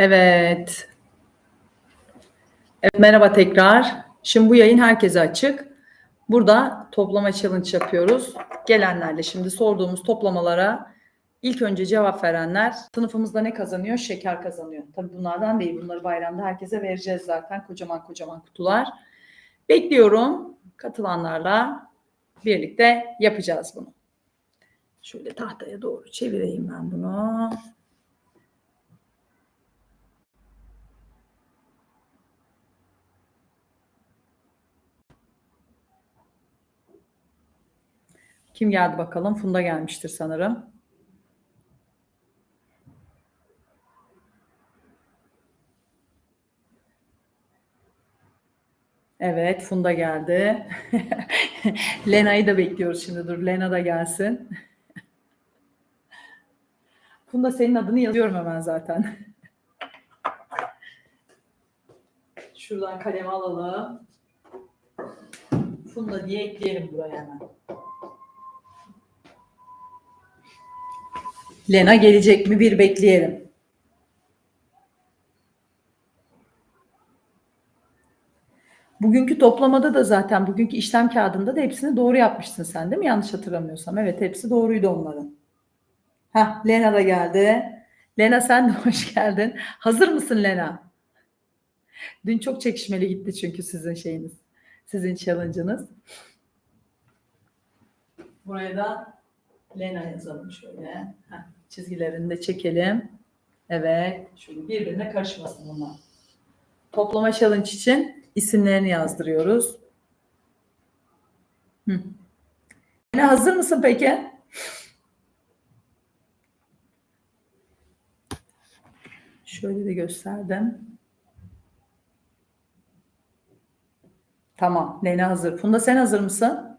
Evet. Evet, merhaba tekrar. Şimdi bu yayın herkese açık. Burada toplama challenge yapıyoruz. Gelenlerle şimdi sorduğumuz toplamalara ilk önce cevap verenler sınıfımızda ne kazanıyor? Şeker kazanıyor. Tabii bunlardan değil. Bunları bayramda herkese vereceğiz zaten. Kocaman kocaman kutular. Bekliyorum. Katılanlarla birlikte yapacağız bunu. Şöyle tahtaya doğru çevireyim ben bunu. Kim geldi bakalım? Funda gelmiştir sanırım. Evet, Funda geldi. Lena'yı da bekliyoruz şimdi. Dur, Lena da gelsin. Funda senin adını yazıyorum hemen zaten. Şuradan kalemi alalım. Funda diye ekleyelim buraya hemen. Lena gelecek mi bir bekleyelim. Bugünkü toplamada da zaten bugünkü işlem kağıdında da hepsini doğru yapmışsın sen değil mi? Yanlış hatırlamıyorsam. Evet hepsi doğruydu onların. Ha Lena da geldi. Lena sen de hoş geldin. Hazır mısın Lena? Dün çok çekişmeli gitti çünkü sizin şeyiniz. Sizin challenge'ınız. Buraya da Lena yazalım şöyle. Heh, çizgilerini de çekelim. Evet. Şöyle birbirine karışmasın bunlar. Toplama challenge için isimlerini yazdırıyoruz. Hı. Lena hazır mısın peki? Şöyle de gösterdim. Tamam. Lena hazır. Funda sen hazır mısın?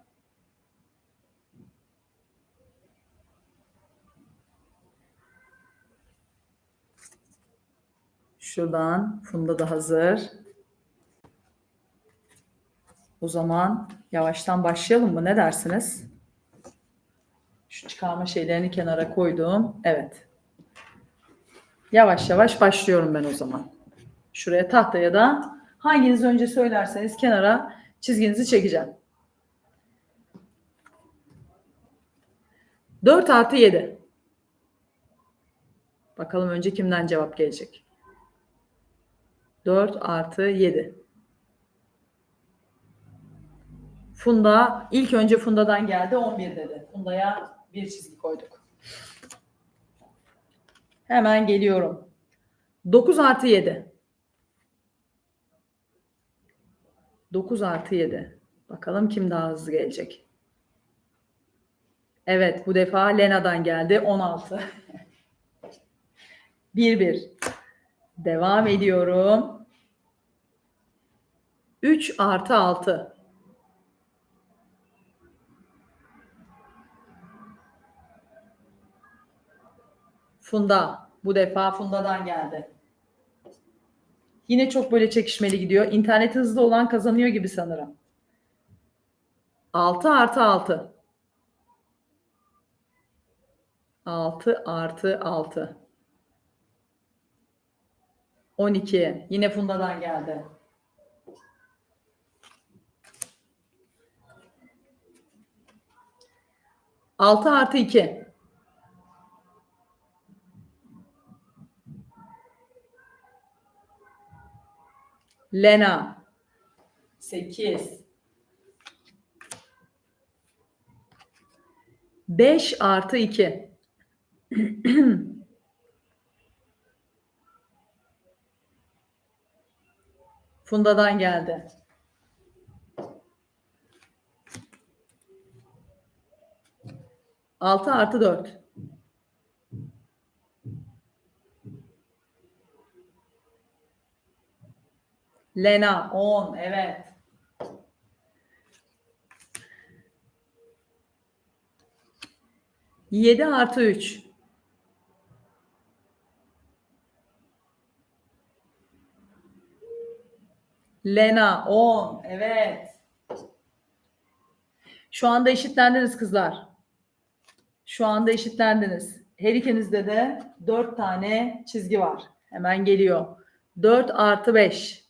Şuradan Funda da hazır. O zaman yavaştan başlayalım mı? Ne dersiniz? Şu çıkarma şeylerini kenara koydum. Evet. Yavaş yavaş başlıyorum ben o zaman. Şuraya tahtaya da hanginiz önce söylerseniz kenara çizginizi çekeceğim. 4 artı 7. Bakalım önce kimden cevap gelecek. 4 artı 7. Funda ilk önce Funda'dan geldi 11 dedi. Funda'ya bir çizgi koyduk. Hemen geliyorum. 9 artı 7. 9 artı 7. Bakalım kim daha hızlı gelecek. Evet bu defa Lena'dan geldi 16. 1 1. Devam ediyorum. 3 artı 6. Funda. Bu defa Funda'dan geldi. Yine çok böyle çekişmeli gidiyor. İnternet hızlı olan kazanıyor gibi sanırım. 6 artı 6. 6 artı 6. 12. Yine Funda'dan geldi. Altı artı iki. Lena. Sekiz. Beş artı iki. Funda'dan geldi. Altı artı dört. Lena on. Evet. Yedi artı üç. Lena 10. Evet. Şu anda eşitlendiniz kızlar. Şu anda eşitlendiniz. Her ikinizde de 4 tane çizgi var. Hemen geliyor. 4 artı 5.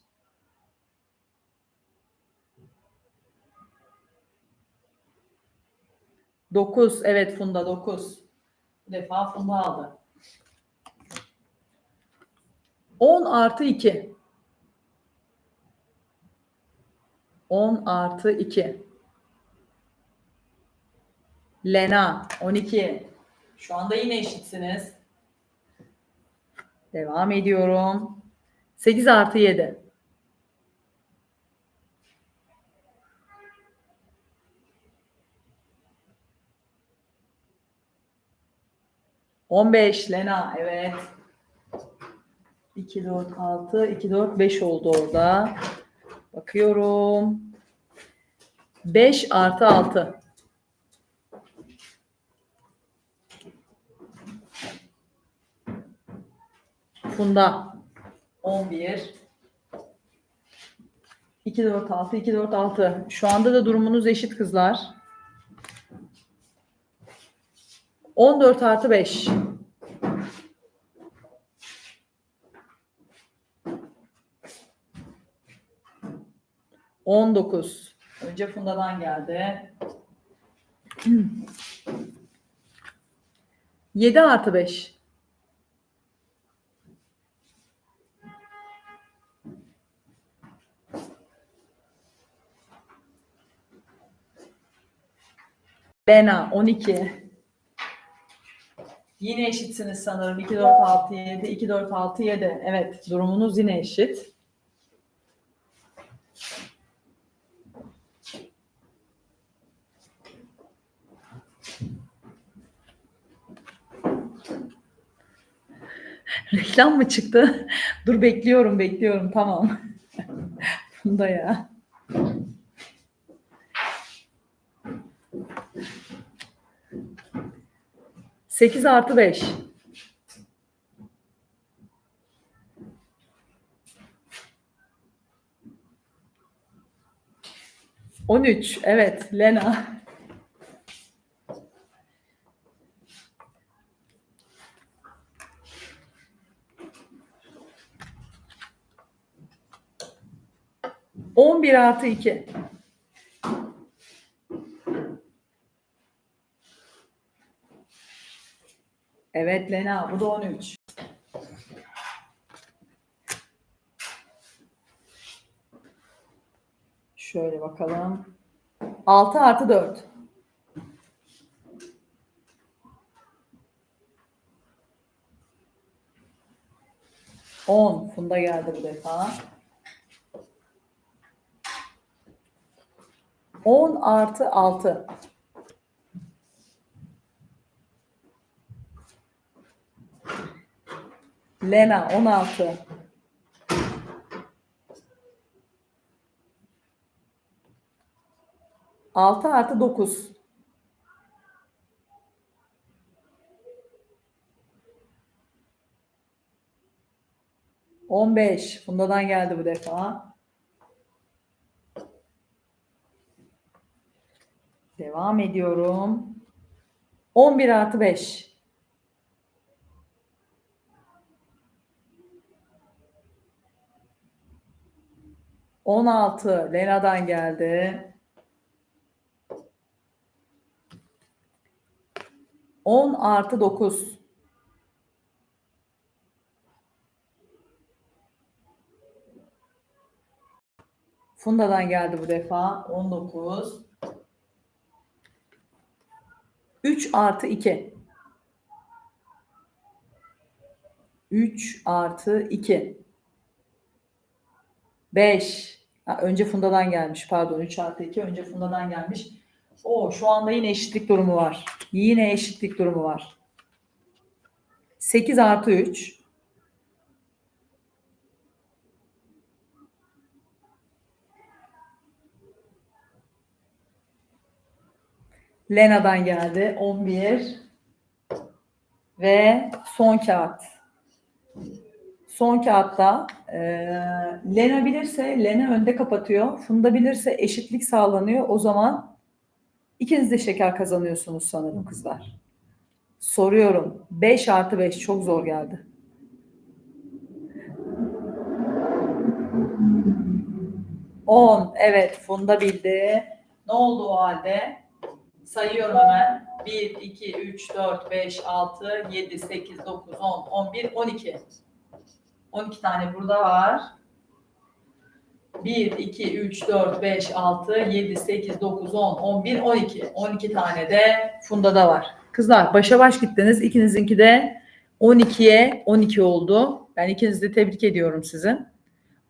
Dokuz. Evet Funda dokuz. Bu defa Funda aldı. 10 artı 2. 10 artı 2. Lena 12. Şu anda yine eşitsiniz. Devam ediyorum. 8 artı 7. On beş Lena evet. 2, 4, 6, 2, 4, 5 oldu orada. Bakıyorum. 5 artı 6. Funda 11 2 4 6 2 4 6. Şu anda da durumunuz eşit kızlar. 14 artı 5. On dokuz. Önce Funda'dan geldi. Yedi artı beş. Lena 12. Yine eşitsiniz sanırım. 2 4 6 7 2 4 6 7. Evet, durumunuz yine eşit. Reklam mı çıktı? Dur bekliyorum, bekliyorum. Tamam. Bunda ya. Sekiz artı beş. On üç. Evet, Lena. On bir artı iki. Evet Lena, bu da 13. Şöyle bakalım. 6 artı 4. On. Funda geldi bu defa. 10 artı 6. Lena 16. Altı artı dokuz. On beş. Funda'dan geldi bu defa. Devam ediyorum. On bir artı beş. On altı. Lena'dan geldi. On artı dokuz. Funda'dan geldi bu defa. On dokuz. Üç artı iki. Üç artı iki. Beş. Ha, önce Funda'dan gelmiş. Pardon 3 artı 2 önce Funda'dan gelmiş. O şu anda yine eşitlik durumu var. Yine eşitlik durumu var. 8 artı 3. Lena'dan geldi. 11 ve son kağıt. Son kağıtta e, Lena bilirse Lena önde kapatıyor. Funda bilirse eşitlik sağlanıyor. O zaman ikiniz de şeker kazanıyorsunuz sanırım kızlar. Soruyorum. 5 artı 5 çok zor geldi. On. Evet Funda bildi. Ne oldu o halde? Sayıyorum hemen. 1, 2, 3, 4, 5, 6, 7, 8, 9, 10, 11, 12. 12 tane burada var. 1, 2, 3, 4, 5, 6, 7, 8, 9, 10, 11, 12. 12 tane de Funda'da var. Kızlar başa baş gittiniz. İkinizinki de 12'ye 12 oldu. Ben ikinizi de tebrik ediyorum sizin.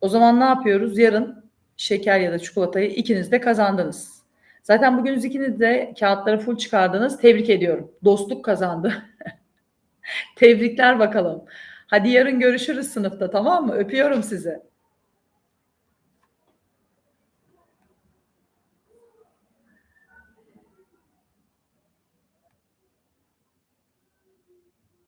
O zaman ne yapıyoruz? Yarın şeker ya da çikolatayı ikiniz de kazandınız. Zaten bugün ikiniz de kağıtları full çıkardınız. Tebrik ediyorum. Dostluk kazandı. Tebrikler bakalım. Hadi yarın görüşürüz sınıfta tamam mı? Öpüyorum sizi.